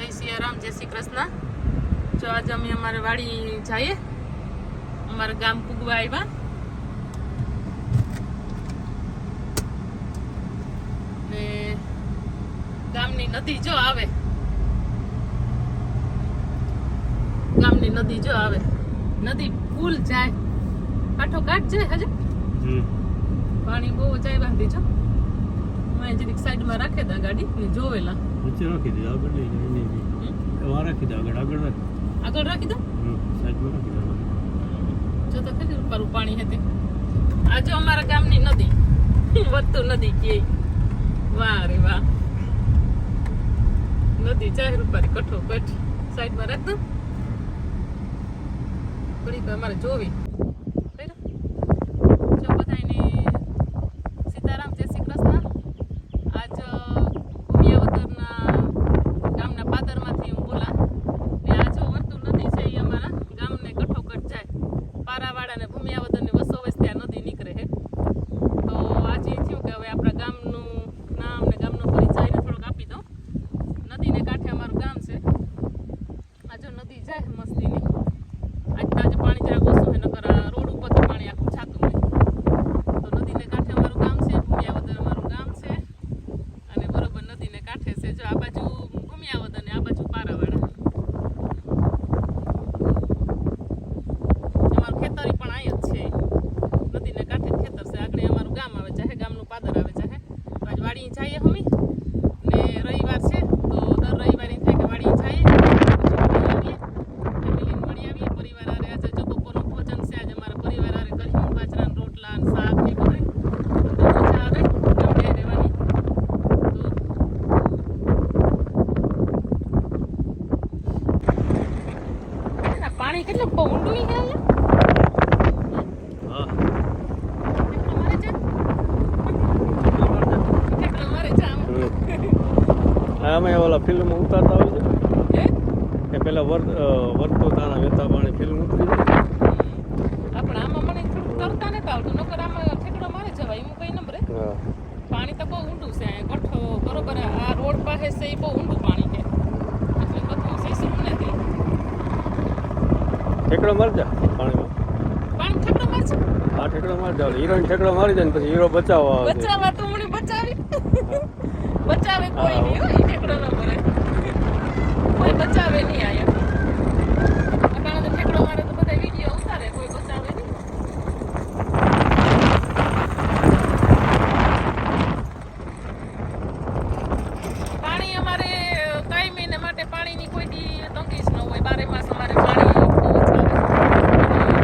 જય સિયારામ જય શ્રી કૃષ્ણ. જો આજે અમે અમારે વાડી જઈએ. અમારા ગામ કુગવા આવ્યા. ને ગામની નદી જો આવે. ગામની નદી જો આવે. નદી ફૂલ જાય. કાંઠો કાઢ જાય હજુ? પાણી બહુ જાય બાંધી જો. મેં જરીક સાઈડમાં રાખે તા ગાડી ને જોવેલા. વચ્ચે રાખી દે આગળ લઈ જાય? એમાં રાખી દે આગળ આગળ રાખ આગળ રાખી દો. સાઈડમાં રાખી દે. જો તો ખરી ઉપર પાણી હતી. આ જો અમારા ગામની નદી. વધતું નદી કે. વાહ રે વાહ. નદી જાહેર ઉપર કઠો કઠ. સાઈડમાં રાખ દો. વાર અમારે જોવી ખરી? જો બધાયને સીતારામ જય શ્રી કૃષ્ણ આજ ભૂમિયાવદરના ગામના પાદરમાંથી હું બોલા ને આ જો વર્તુ નદી છે એ અમારા ગામને કઠોકટ જાય પારાવાડા ને ભૂમિયાવદરની વસો વસ્તી આ નદી નીકળે છે તો આજે એ થયું કે હવે આપણા ગામનું નામ ને ગામનો પરિચય ને થોડોક આપી દઉં નદીને કાંઠે અમારું ગામ છે આ જાય પાણી જરાક ઓછું આ રોડ ઉપર પાણી આખું છાતું હોય. તો નદીને કાંઠે અમારું ગામ છે, ભૂમિયાવદર અમારું ગામ છે. અને બરોબર નદીને કાંઠે છે. જો આ બાજુ ભૂમિયાવદર ને આ બાજુ પારાવાડા. અમારું ખેતરી પણ અહીંયા જ છે. નદીને કાંઠે જ ખેતર છે આગળ અમારું ગામ આવે ચાહે ગામનું પાદર આવે ચાહે તો આજ વાડી જઈએ હમી ને રવિવાર છે તો દર રવિવારે એમ થાય કે વાડી જઈએ પછી મળી આવીએ ફેમિલીને મળી આવીએ પરિવાર હારે આજે જો બપોરનું ભોજન છે આજે અમારા પરિવાર હારે કર્યું બાજરાના રોટલા ને શાક ને બધું તો બહુ મજા આવે ગામડે રહેવાની તો આ પાણી કેટલું ઊંડું હા. આ અમે ઓલા ફિલ્મ ઉતારતા હોય છે. હે? કે પેલા વર્ત વર્તો તારા વેતા પાણી ફિલ્મ ઉતરી જાય. આપણે આમાં મને થોડું તરતા નથી આવતું. નકર આમાં ઠેકડો મારે જવાય એમ કઈ નંબરે પાણી તો બહુ ઊંડું છે ગઠ્ઠો બરોબર આ રોડ પાસે છે એ બહુ ઊંડું પાણી છે એટલે બધું સીસરું નથી ઠેકડો મારી જા પાણીમાં. પાણી ઠેકડો મારશે? આ ઠેકડો મારી જાવ હીરોઈન ઠેકડો મારી જાય ને પછી હીરો બચાવવા આવે. બચાવવા તો મને બચાવી. બચાવે કોઈ નહીં ઠેકડો ન મરે કોઈ બચાવે નહીં આયા અટાણે તો ઠેકડો મારે તો બધા વીડિયો ઉતારે કોઈ બચાવે નહીં પાણી અમારે કઈ મહિને માટે પાણીની કોઈ દી તંગી જ ન હોય બારે માસ અમારે પાણી બહુ જ આવે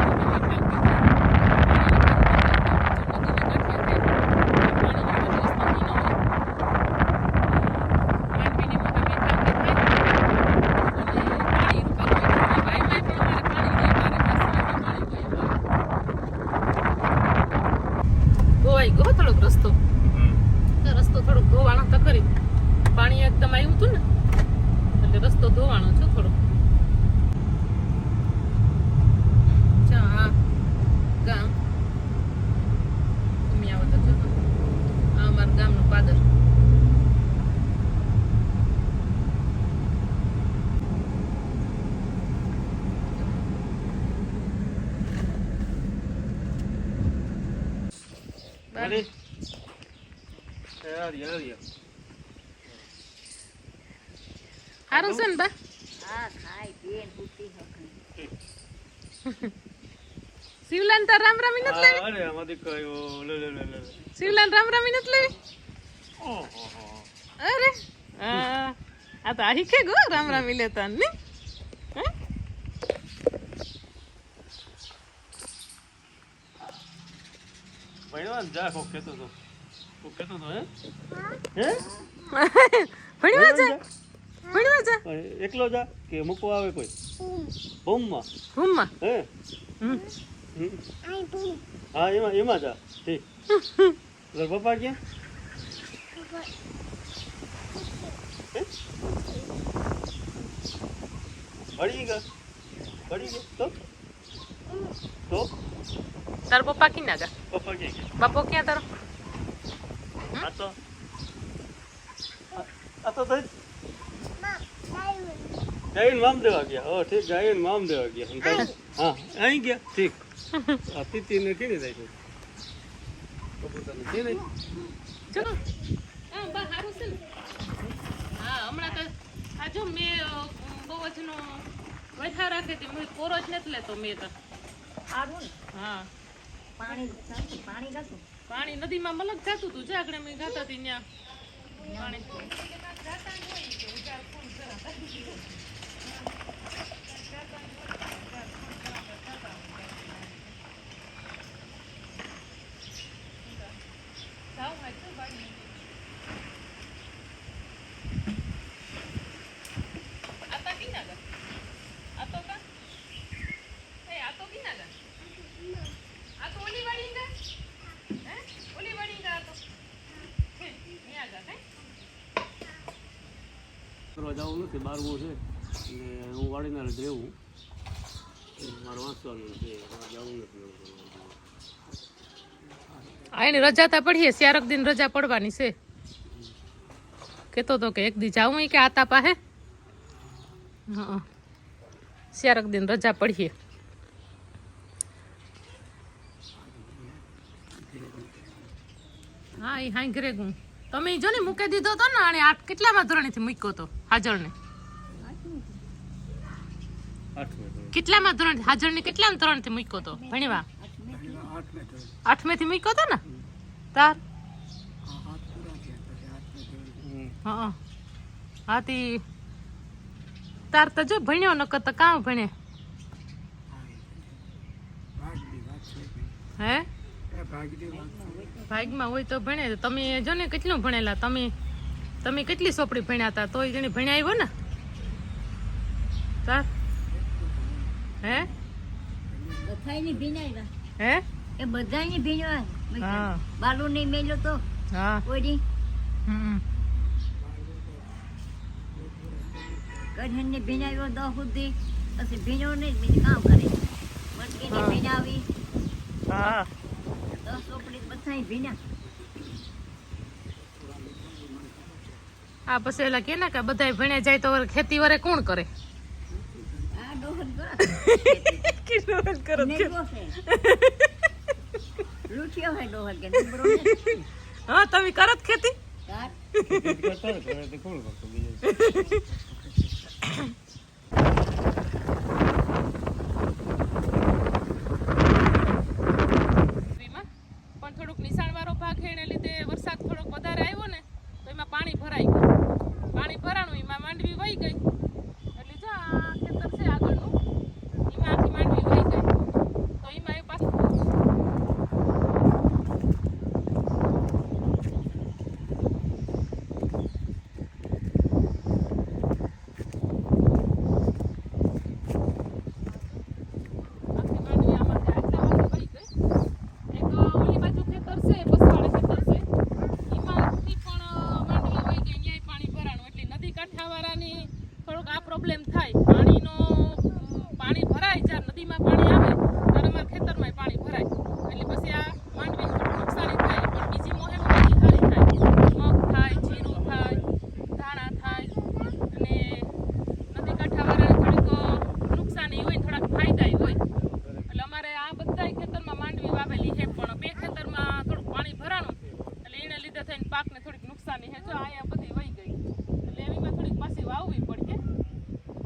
ગોવાઈ ગયો થોડોક રસ્તો હમ. તો રસ્તો થોડોક ધોવાણો તો ખરી પાણી એકદમ આવ્યું હતું ને એટલે રસ્તો ધોવાણો છે થોડો ચા આ ગામ ઉમિયાવદર જો તો. આ અમારું ગામનું પાદર Ready? Ready, ready. સારું છે ને બા? હા ખાય બેન ઉઠી હકની શિવલાન તાર રામ રામી નથી લેવી? અરે આમાંથી કયો લે લે લે લે શિવલાન રામ રામી નથી લેવી? અરે આ આ તો આહી કે ગો રામ રામી લેતા ને હે? ભણવા જા કોક તો. કોક તો હે? હે? ભણવા જા ભણવા જા એકલો જા કે મૂકવા આવે કોઈ? હે. હા એમાં એમાં જા. ઠીક. પપ્પા ક્યાં? હે? ભળી ગયા. ભળી ગયા. તો? તો? તાર પપ્પા કી ના જા? પપ્પા ક્યાં ગયા? બાપો ક્યાં તારો? આ તો આ તો ગાયન મામ દેવા ગયા. ઓ ઠીક જૈન મામ દેવા ગયા? હા અહીં ગયા. ઠીક. આ તીતીને કેની રાખ્યું કબૂતરને કેને ચલો હા બા સારું છે ને. હા હમણાં તો આ જો મેં બહુ જ નો વધા રાખી હતી મેં કોરો જ નથી લેતો મેં તો. સારું ને. હા. પાણી પાણી નાખું. પાણી નદીમાં મલક જાતું હતું જે આગળ મેં ગાતા હતી ત્યાં પાણી જવું નથી બારવું છે. અને હું વાડીના રહેવું. મારે વાંચવાનું છે રજા તા પડીએ ચારક દિન રજા પડવાની છે. કેતો તો કે એક દી જાઉં કે આતા પાસે હા. ચારક દિન રજા પડીએ. હા એ હાઈ ઘરે ગું તમે જો ને મૂકી દીધો તો ને, અને આઠ કેટલામાં ધોરણેથી મૂક્યો તો? હાજરને? તો કેટલામાં ધોરણ, હાજરને કેટલામાં ધોરણથી મૂક્યો તો? ભણવા? આઠમેથી મૂક્યો તો ને? તાર. હા હાથી તાર તો જો ભણ્યો, નકર તો કામ ભણે? હે? ભાગમાં હોય તો ભણે તમે જો ને કેટલું ભણેલા તમે તમે કેટલી સોપડી ભણ્યા હતા તોય જણી ભણ્યા આવ્યો ને સર હે બધાયની ભીનાવ્યા. હે એ બધાયની ભીનવા. હા. બાલું નહીં મેલ્યો તો હા કોઈની. હમ કઢણને ભીનાવ્યો દહ સુધી. પછી ભીનો નહીં, બીજું કામ કરે. મટકીને. ભીનાવી. હા આ પછી એલા કે ને કે બધાય ભણ્યા જાય તો ખેતી વરે કોણ કરે. હા તમે કરત ખેતી તાર. કરતા ને ઘરે તો કોણ કરતું બીજું વીમાં. પણ થોડુંક નિશાણવાળો ભાગ છે એને લીધે વરસાદ થોડોક વધારે આવ્યો ને તો એમાં પાણી ભરાઈ ગયું પાણી ભરાણું એમાં માંડવી વહી ગઈ એટલે જો આ ખેતર છે આગળનું એમાં આખી માંડવી વહી ગઈ તો એમાં એ પાછું આખી માંડવી આમાંથી આટલા માંથી વહી ગઈ એક ઓલી બાજુ ખેતર છે પસવાડે ખેતર છે એમાંથી પણ માંડવી વહી ગઈ ન્યાય પાણી ભરાણું એટલે નદી કાંઠાવાળાની થોડોક આ પ્રોબ્લેમ થાય પાણીનો અમ, પાણી ભરાય જ્યારે નદીમાં પાણી આવે ત્યારે અમારા ખેતરમાં પાણી ભરાય એટલે પછી આ માંડવી થોડું નુકસાની થાય પણ બીજી મોહેમ બધી સારી થાય મગ થાય જીરું થાય ધાણા થાય અને નદી કાંઠાવાળાને થોડીક નુકસાની હોય થોડાક ફાયદા હોય એટલે અમારે આ બધા ખેતરમાં માંડવી વાવેલી છે પણ બે ખેતરમાં થોડુંક પાણી ભરાણું એટલે એને લીધે થઈને પાકને થોડીક નુકસાની છે જો અહીંયા બધી વહી ગઈ એટલે એવીમાં થોડીક પાછી વાવવી પડશે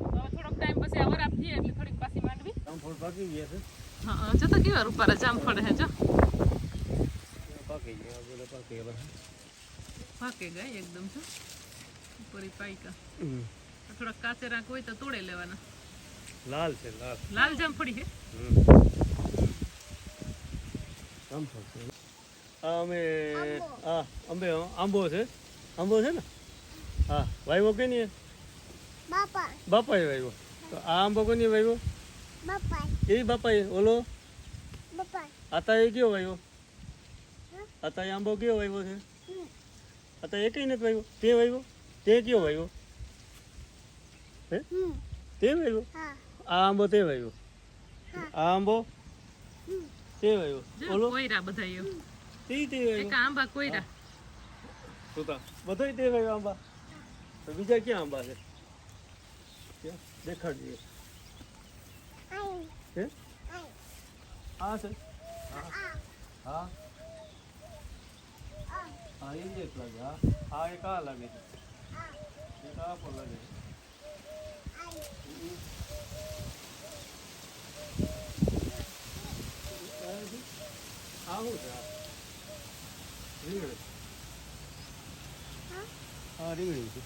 તો હવે થોડોક ટાઈમ પછી આ વરાપ થઈએ એટલે થોડીક પાછી માંડવી જામફળ પાકી ગયા છે હા જો તો કેવા રૂપારા જામફળ હે જો. પાકી ગયા બોલે પાકી ગયા પાકે ગયા એકદમ જો. ઉપર પાઈકા. થોડા થોડાક કાચેરા હોય તો તોડે લેવાના. લાલ છે લાલ. લાલ જામફળી છે? હમ. જામફળ છે. આ અમે આ અંબે આંબો છે. આંબો છે ને? હા વાવ્યો કે નહીં? બાપા. બાપાએ વાવ્યો તો આ આંબો કોની વાવ્યો બાપા એ બાપાએ ઓલો? બાપા આતા એ કયો વાવ્યો આતા એ આંબો કયો વાવ્યો છે? આતા એ કઈ નથી વાવ્યો તે વાવ્યો તે કયો વાવ્યો હે? તે વાવ્યો હા. આ આંબો તે વાવ્યો આ આંબો? તે વાવ્યો ઓલો? કોયરા બધા એમ તે તે એક આંબા કોયરા. સુતા બધોય તે વાવ્યો આંબા? તો બીજા ક્યાં આંબા છે? કે દેખાડીએ આઈ હે આઈ હા છે આ હા આ હા એ જ એક લાગે હા હા એક આ લાગે છે આ એક આ પણ લાગે છે આઈ હમ. આ શું? આ શું છે આ રીંગણી હા હા રીંગણી છે